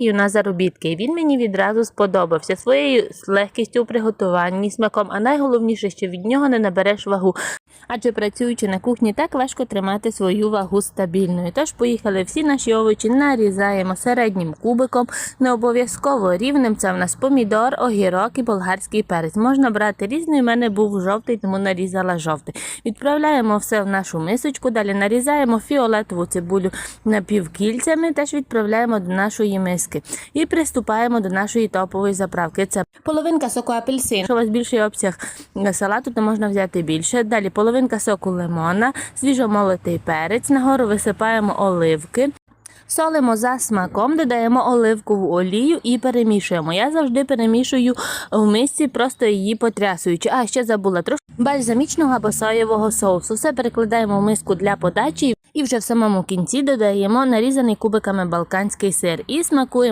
на заробітки. Він мені відразу сподобався своєю легкістю у приготуванні, смаком, а найголовніше, що від нього не набереш вагу. Адже працюючи на кухні, так важко тримати свою вагу стабільною. Тож поїхали всі наші овочі, нарізаємо середнім кубиком, не обов'язково рівним. Це в нас помідор, огірок і болгарський перець. Можна брати різний. У мене був жовтий, тому нарізала жовтий. Відправляємо все в нашу мисочку. Далі нарізаємо фіолетову цибулю напівкільцями, теж відправляємо до нашої миски. І приступаємо до нашої топової заправки. Це половинка соку апельсин. Якщо у вас більший обсяг салату, то можна взяти більше. Далі половинка соку лимона, свіжомолотий перець. Нагору висипаємо оливки. Солимо за смаком, додаємо оливкову олію і перемішуємо. Я завжди перемішую в мисці, просто її потрясуючи. А ще забула трошки бальзамічного або соєвого соусу. Все перекладаємо в миску для подачі і вже в самому кінці додаємо нарізаний кубиками балканський сир і смакуємо.